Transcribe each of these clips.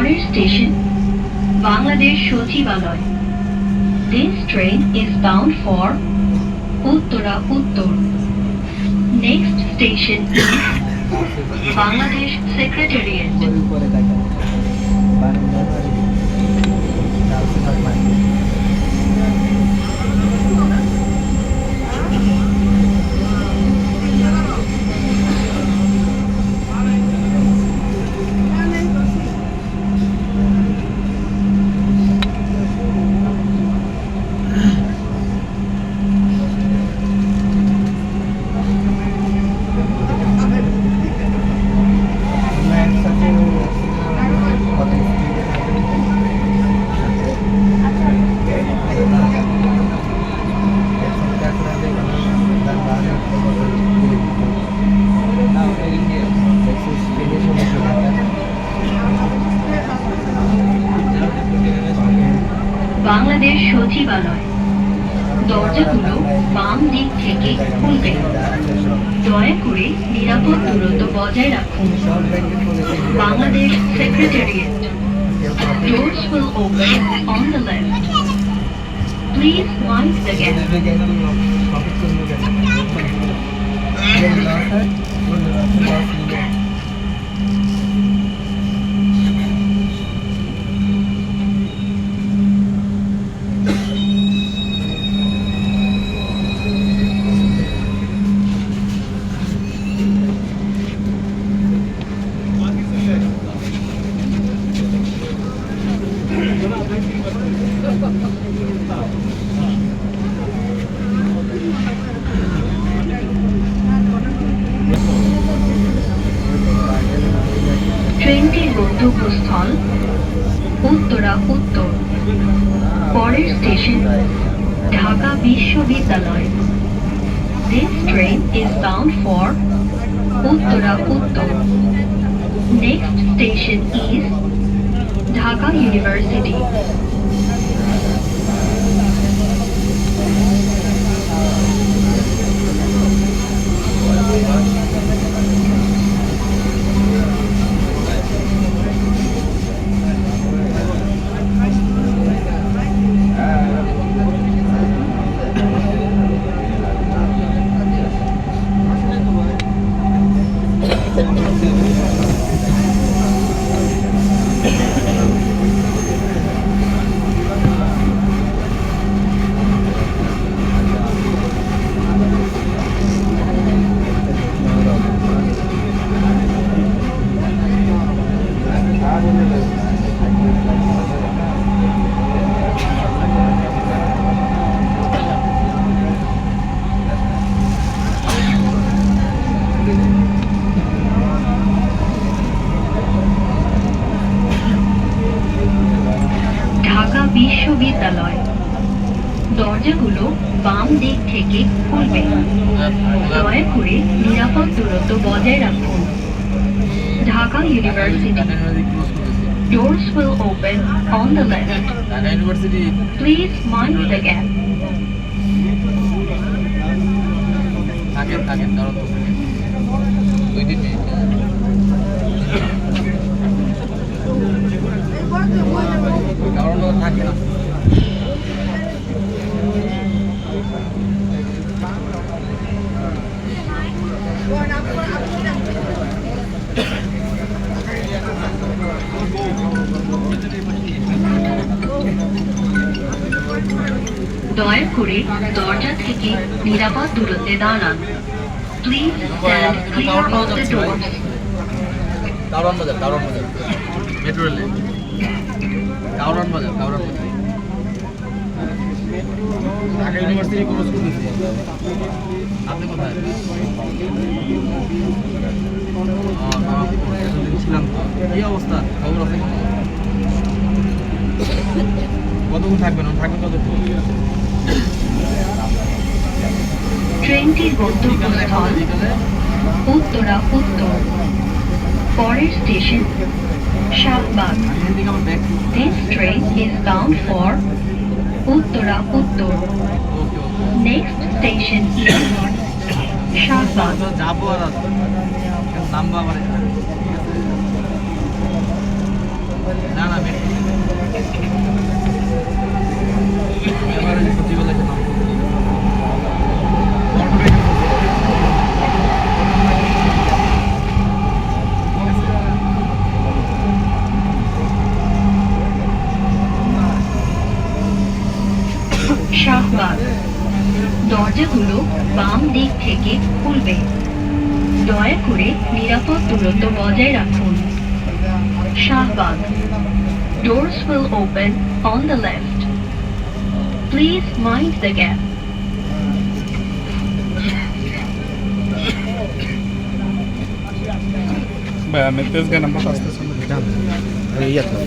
পরের স্টেশন বাংলাদেশ সচিবালয় This train is bound for Uttara উত্তর next station Bangladesh secretariat Bangladesh সচিবালয় দরজাগুলো বাম দিক থেকে খুলবে দয়া করে নিরাপদ দূরত্ব বজায় রাখুন Bangladesh secretariat, Doors will open on the left. Please mind the gap. বিশ্ববিদ্যালয় This train is bound for Uttara উত্তর Next station is Dhaka University. বাম দিক থেকে খুলবে দয়া করে নিরাপদ দূরত্ব বজায় রাখুন Dhaka university Doors will open on the left. Please mind the gap. থাকেন থাকেন দাঁড়ান দুই তিন দয়া করে দরজা থেকে নিরাপদ দূরত্বে দাঁড়ান। Please stand clear of the Kawran Bazar Kawran Bazar. Metro রেলে কাউরান বাজার ঢাকা করতেছি আপনি কোথায়? ছিলাম। কি অবস্থা? খবর আছে কতক্ষণ থাকবেন? থাকবেন কতক্ষণ? ট্রেনটির গন্তব্যস্থল উত্তরা, উত্তর। পরের station Shahbag This train is bound for Uttara, উত্তর। Next station আমরা যাব এখানে। দরজাগুলো বাম দিক থেকে খুলবে দয়া করে নিরাপদ দূরত্ব বজায় রাখুন Shahbag Doors will open on the left. Please mind the gap. ভাই আমি তেজগা নাম্বার আসতেছি ইয়ে তো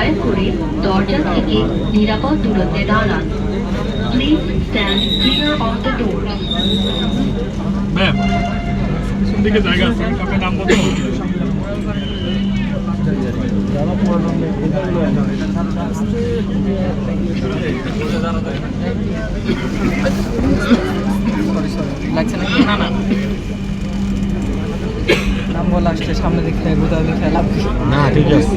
দয়া করে দরজা থেকে নিরাপদ দূরত্বে দাঁড়ান। Please stand clear of the doors ma'am দিকে জায়গা আছে কাপে নাম বলতে লাগছে না? না না। নাম বলে আসছে সামনে দিকে গোদা লাভ না ঠিক আছে।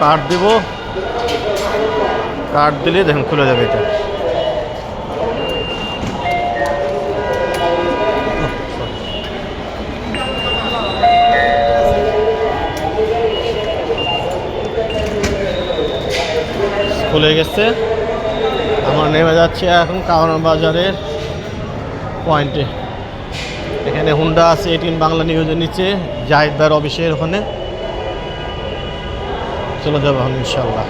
কার্ড দেব। কার্ড দিলে দেখুন, খুলে যাবে এটা। খুলে গেছে। আমরা নেমে যাচ্ছি এখন কাওয়ান বাজারের পয়েন্টে। এখানে হুন্ডা আছে এটিন বাংলা নিউজের নিচে, জাহিদ ভাইয়ের অফিসের ওখানে। চলে যাবে এখন ইনশাল্লাহ